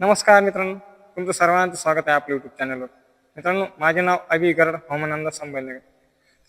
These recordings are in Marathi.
नमस्कार मित्रांनो तुमचं सर्वांचं स्वागत आहे आपल्या युट्यूब चॅनलवर मित्रांनो माझे नाव अभि गरड हवामानंद संबंधित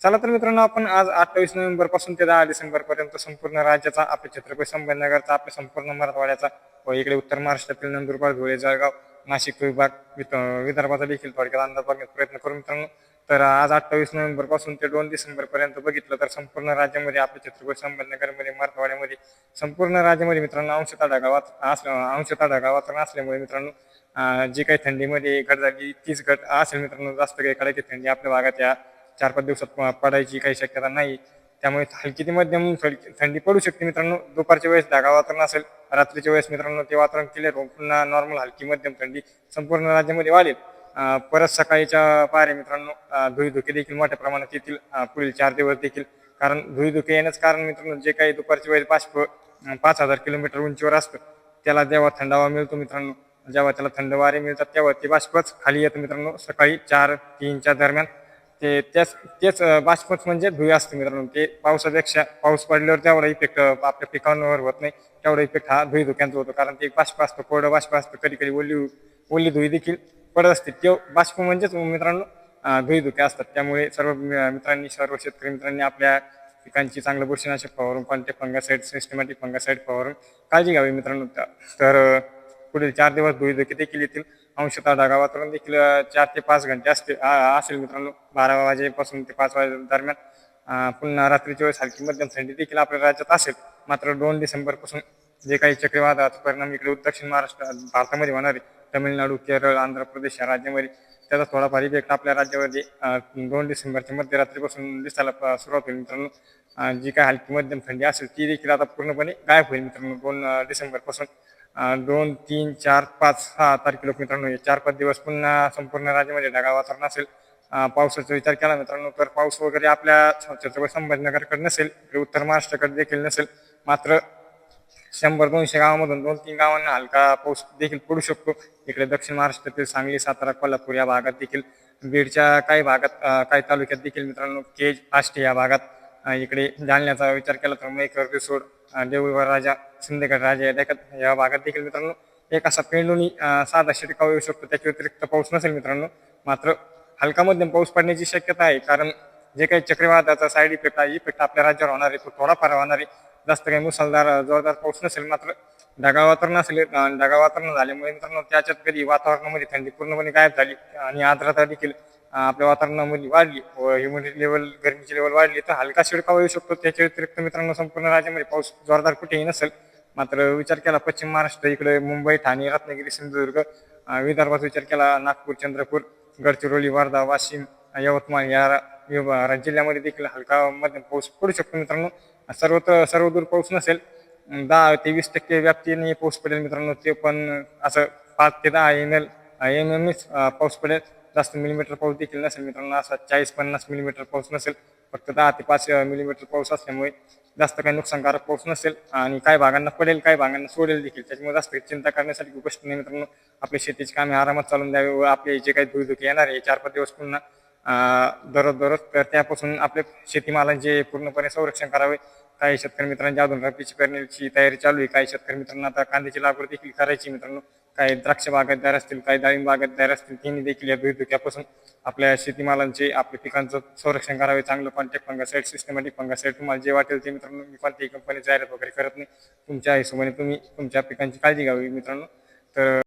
चला तर मित्रांनो आपण आज अठ्ठावीस नोव्हेंबरपासून ते दहा डिसेंबर पर्यंत संपूर्ण राज्याचा आपल्या छत्रपती संभाजीनगरचा आपल्या संपूर्ण मराठवाड्याचा व इकडे उत्तर महाराष्ट्रातील नंदुरबार धुळे जळगाव नाशिक विभाग वित- विदर्भाचा देखील थोडक्यात अंदाज बघण्याचा प्रयत्न करू मित्रांनो. तर आज अठ्ठावीस नोव्हेंबरपासून ते दोन डिसेंबर पर्यंत बघितलं तर संपूर्ण राज्यामध्ये आपल्या छत्रपती संभाजीनगरमध्ये मराठवाड्यामध्ये संपूर्ण राज्यामध्ये मित्रांनो अंशतः ढगावात असल्या अंशतः ढगावात असल्यामुळे मित्रांनो जी काही थंडीमध्ये घट झाली तीच घट असेल मित्रांनो जास्त काही कडायची थंडी आपल्या भागात या चार पाच दिवसात प- पडायची काही शक्यता नाही. त्यामुळे हलकी ते मध्यम थंडी पडू शकते मित्रांनो. दुपारच्या वेळेस ढगा वातावरण असेल रात्रीच्या वेळेस मित्रांनो ते वातावरण क्लिअर होऊन पुन्हा नॉर्मल हलकी मध्यम थंडी संपूर्ण राज्यामध्ये वाढेल. परत सकाळीच्या पारे मित्रांनो धुईधुके देखील मोठ्या प्रमाणात येतील. पुढील चार दिवस देखील. कारण धुईधुके येण्याचं कारण मित्रांनो जे काही दुपारच्या वेळ बाष्प पाच हजार किलोमीटर उंचीवर असतं त्याला जेव्हा थंडावा मिळतो मित्रांनो जेव्हा त्याला थंड वारे मिळतात तेव्हा ते बाष्पच खाली येतं मित्रांनो सकाळी चार तीनच्या दरम्यान. ते त्याच तेच बाष्पच म्हणजे धुळे असतं मित्रांनो. ते पावसापेक्षा पाऊस पडल्यावर तेवढा इफेक्ट आपल्या पिकांवर होत नाही. तेवढा इफेक्ट हा धुई धुक्यांचा होतो. कारण ते बाष्प असतं कोरडं बाष्प असतं कधी कधी ओली ओली धुई देखील. पडत असते ते बाष्प म्हणजेच मित्रांनो अं, असतात. त्यामुळे सर्व मित्रांनी सर्व शेतकरी मित्रांनी आपल्या पिकांची चांगलं बुरशीनाशक फवारून कोणते फंगासाईड सिस्टमॅटिक फंगासाईड फवारून काळजी घ्यावी मित्रांनो. तर पुढील चार दिवस धुईधुके देखील येतील. अंशतः ढगा वातावरण देखील चार ते पाच घंटे असते असेल मित्रांनो. बारा वाजेपासून ते पाच वाजे दरम्यान पुन्हा रात्रीच्या वेळेस हलकी मध्यम थंडी देखील आपल्या राज्यात असेल. मात्र दोन डिसेंबरपासून जे काही चक्रीवादळाचा परिणाम इकडे दक्षिण महाराष्ट्र भारतामध्ये होणार आहे तमिळनाडू केरळ आंध्र प्रदेश या राज्यामध्ये त्याचा थोडाफार इफेक्ट आपल्या राज्यामध्ये दोन डिसेंबरच्या मध्यरात्रीपासून दिसायला सुरुवात होईल मित्रांनो. जी काय हलकी मध्यम थंडी असेल ती देखील आता पूर्णपणे गायब होईल मित्रांनो दोन डिसेंबरपासून. दोन तीन चार पाच सहा तारखेला मित्रांनो हे चार पाच दिवस पुन्हा संपूर्ण राज्यामध्ये ढगाळ वातावरण असेल. पावसाचा विचार केला मित्रांनो तर पाऊस वगैरे आपल्या छत्रपती संभाजीनगरकडे नसेल उत्तर महाराष्ट्राकडे देखील नसेल. मात्र शंभर दोनशे गावामधून दोन तीन गावांना हलका पाऊस देखील पडू शकतो. इकडे दक्षिण महाराष्ट्रातील सांगली सातारा कोल्हापूर या भागात देखील बीडच्या काही भागात काही तालुक्यात देखील मित्रांनो केज आष्टी या भागात इकडे जालण्याचा विचार केला तर मेकर रिसोड देऊळवर राजा सिंदगड राजा या देखत या भागात देखील मित्रांनो एक असा पेंडूनी साधा शिरकाव येऊ शकतो. त्याच्या व्यतिरिक्त पाऊस नसेल मित्रांनो मात्र हलका मध्यम पाऊस पडण्याची शक्यता आहे. कारण जे काही चक्रीवादाचा साईड इफेक्ट आहे इफेक्ट आपल्या राज्यावर होणार आहे. तो थोडाफार होणार आहे. जास्त काही मुसळधार जोरदार पाऊस नसेल मात्र ढगाळ वातावरण असेल ढगाळ वातावरण झाल्यामुळे मित्रांनो त्याच्यात कधी वातावरणामध्ये थंडी पूर्णपणे गायब झाली आणि आर्द्रता देखील आपल्या वातावरणामध्ये वाढली व ह्युमिडिटी लेवल गरमीची लेवल वाढली. तर हलका शिडकावा येऊ शकतो? त्याच्या व्यतिरिक्त मित्रांनो संपूर्ण राज्यामध्ये पाऊस जोरदार कुठेही नसेल मात्र विचार केला पश्चिम महाराष्ट्र इकडे मुंबई ठाणे रत्नागिरी सिंधुदुर्ग विदर्भात विचार केला नागपूर चंद्रपूर गडचिरोली वर्धा वाशिम यवतमाळ या रा- जिल्ह्यामध्ये देखील हलका मध्यम पाऊस पडू शकतो मित्रांनो. सर्वत्र सर्वदूर पाऊस नसेल दहा ते वीस टक्के व्याप्तीने पाऊस पडेल मित्रांनो. ते पण असं पाच ते दहा एम एल एम एम पाऊस पडेल. जास्त मिलीमीटर पाऊस देखील नसेल मित्रांनो. असा चाळीस पन्नास मिलीमीटर पाऊस नसेल. फक्त दहा ते पाच मिलीमीटर पाऊस असल्यामुळे जास्त काही नुकसानकारक पाऊस नसेल आणि काही भागांना पडेल काही भागांना सोडेल देखील. त्याच्यामुळे जास्त चिंता करण्यासाठी गोष्ट नाही मित्रांनो. आपले शेतीची कामे आरामात चालून द्यावे व आपले जे काही धुळधुके येणार आहे चार पाच दिवस पुन्हा दररोज दररोज तर त्यापासून आपले शेतीमालांचे पूर्णपणे संरक्षण करावे. काही शेतकरी मित्रांची अजून रब्बीची पेरणीची तयारी चालू आहे. काही शेतकरी मित्रांना आता कांद्याची लागवड देखील करायची मित्रांनो. काही द्राक्ष बागायतदार असतील काही डाळिंब बागायतदार असतील त्यांनी देखील या धुक्यापासून आपल्या शेतीमालांचे आपल्या पिकांचं संरक्षण करावे. चांगलं कॉन्टॅक्ट फंगासाईड सिस्टमॅटिक फंगासाईड तुम्हाला जे वाटेल ते मित्रांनो मी कोणत्याही कंपनी जाहिरात वगैरे करत नाही. तुमच्या हिशोबाने तुम्ही तुमच्या पिकांची काळजी घ्यावी मित्रांनो. तर